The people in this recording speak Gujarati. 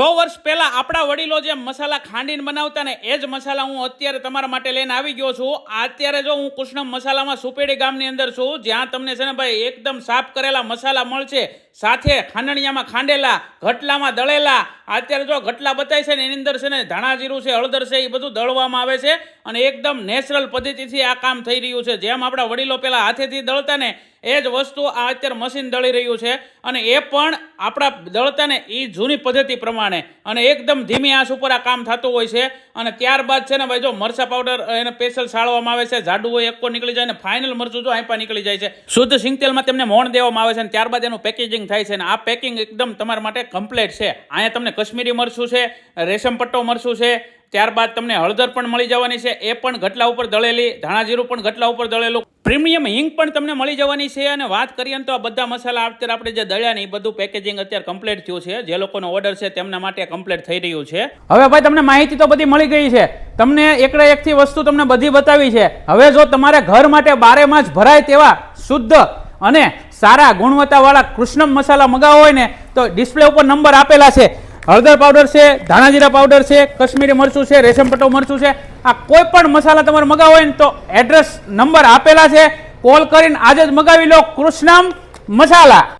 સો વર્ષ પહેલાં આપણા વડીલો જે મસાલા ખાંડીને બનાવતા ને એ જ મસાલા હું અત્યારે તમારા માટે લઈને આવી ગયો છું. અત્યારે જો હું કૃષ્ણ મસાલામાં સુપેડી ગામની અંદર છું, જ્યાં તમને છે ને ભાઈ એકદમ સાફ કરેલા મસાલા મળશે. સાથે ખાંડણિયામાં ખાંડેલા, ઘટલામાં દળેલા અત્યારે જો ઘટલા બતાવે છે ને, એની અંદર છે ને ધાણા જીરું છે, હળદર છે, એ બધું દળવામાં આવે છે અને એકદમ નેચરલ પદ્ધતિથી આ કામ થઈ રહ્યું છે. જેમ આપણા વડીલો પહેલાં હાથેથી દળતા ને, એ જ વસ્તુ આ અત્યારે મશીન દળી રહ્યું છે અને એ પણ આપણા દળતા ને એ જૂની પદ્ધતિ પ્રમાણે અને એકદમ ધીમી આંચ ઉપર આ કામ થતું હોય છે. અને ત્યારબાદ છે ને ભાઈ જો મરચા પાવડર એને સ્પેશિયલ સાળવામાં આવે છે, જાડું હોય, એકો નીકળી જાય ને ફાઇનલ મરચું જો આંપા નીકળી જાય છે. શુદ્ધ સિંગતેલમાં તેમને મોણ દેવામાં આવે છે અને ત્યારબાદ એનું પેકેજિંગ થાય છે અને આ પેકિંગ એકદમ તમારા માટે કમ્પ્લીટ છે. અહીંયા તમને કશ્મીરી મરચું છે, રેશમ પટ્ટો મરચું છે, ત્યારબાદ તમને હળદર પણ મળી જવાની છે, એ પણ ઘટલા ઉપર દળેલી, ધાણા જીરું પણ ઘટલા ઉપર દળેલું. પ્રીમિયમ હિંગ પણ તમને મળી જવાની છે અને વાત કરીએ ને તો આ બધા મસાલા અત્યારે આપણે જે દળ્યા ને એ બધું પેકેજિંગ અત્યારે કમ્પ્લીટ થયું છે. જે લોકોનો ઓર્ડર છે તેમના માટે કમ્પ્લીટ થઈ રહ્યું છે. હવે ભાઈ તમને માહિતી તો બધી મળી ગઈ છે. તમને એકડે એકથી વસ્તુ તમને બધી બતાવી છે. હવે જો તમારે ઘર માટે બારેમાં જ ભરાય તેવા શુદ્ધ અને સારા ગુણવત્તાવાળા કૃષ્ણમ મસાલા મગાવો હોય ને તો ડિસ્પ્લે ઉપર નંબર આપેલા છે. હળદર પાવડર છે, ધાણા જીરા પાવડર છે, કશ્મીરી મરચું છે, રેશમ પટ્ટો મરચું છે. આ કોઈ પણ મસાલા તમારે મગાવો હોય ને તો એડ્રેસ નંબર આપેલા છે. કોલ કરીને આજે જ મગાવી લો. કૃષ્ણમ મસાલા.